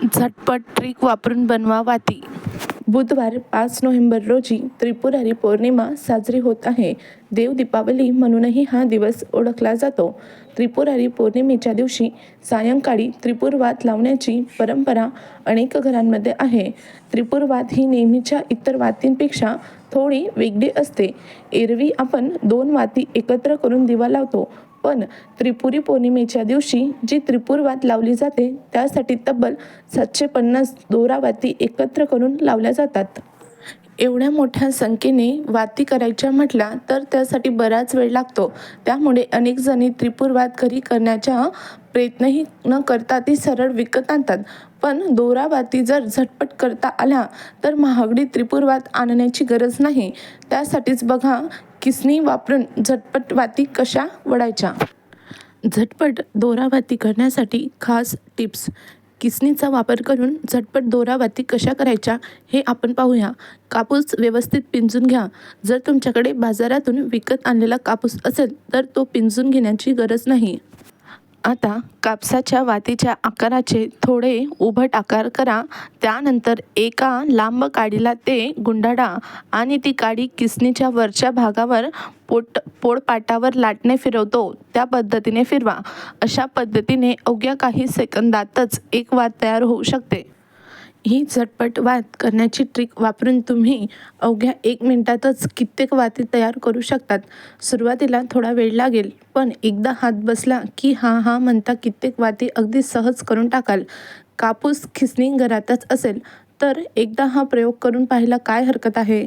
झटपट ट्रिक वापरून बनवा वाती. बुधवार पाच नोव्हेंबर रोजी त्रिपुरारी पौर्णिमा साजरी होत आहे. देव दीपावली म्हणूनही हा दिवस ओळखला जातो. त्रिपुरारी पौर्णिमेच्या दिवशी सायंकाळी त्रिपुरवात लावण्याची परंपरा अनेक घरांमध्ये आहे. त्रिपुरवात ही नेहमीच्या इतर वातींपेक्षा थोडी वेगळी असते. एरवी आपण दोन वाती एकत्र करून दिवा लावतो. पण त्रिपुरी पौर्णिमेच्या दिवशी जी त्रिपुरवात लावली जाते त्यासाठी तब्बल सातशे पन्नास दोरावाती एकत्र करून लावल्या जातात. एवढ्या मोठ्या संख्येने वाती करायच्या म्हटल्या तर त्यासाठी बराच वेळ लागतो. त्यामुळे अनेक जणी त्रिपुरवाद घरी करण्याचा प्रयत्नही न करता ती सरळ विकत आणतात. पण दोरावाती जर झटपट करता आल्या तर महागडी त्रिपुरवात आणण्याची गरज नाही. त्यासाठीच बघा किसनी वापरून झटपट वाती कशा वडायच्या झटपट दोरावाती करण्यासाठी खास टिप्स. किसनीचा वापर करून झटपट दोरावाती कशा करायच्या हे आपण पाहूया. कापूस व्यवस्थित पिंजून घ्या. जर तुमच्याकडे बाजारातून विकत आणलेला कापूस असेल तर तो पिंजून घेण्याची गरज नाही. आता कापसाच्या वातीच्या आकाराचे थोडे उभट आकार करा. त्यानंतर एका लांब काडीला ते गुंडाळा आणि ती काडी किसनीच्या वरच्या भागावर पोट पोळपाटावर लाटणे फिरवतो. त्या पद्धतीने फिरवा. अशा पद्धतीने अवघ्या काही सेकंदातच एक वात तयार होऊ शकते. ही झटपट वात करण्याची ट्रिक वापरून तुम्ही अवघ्या एक मिनटातच कित्येक वाती तयार करू शकतात. सुरुवातीला थोडा वेळ लागेल पण एकदा हात बसला की हा हा म्हणता कित्येक वाती अगदी सहज करून टाकाल. कापूस खिसणी घरातच असेल तर एकदा हा प्रयोग करून पाहायला काय हरकत आहे?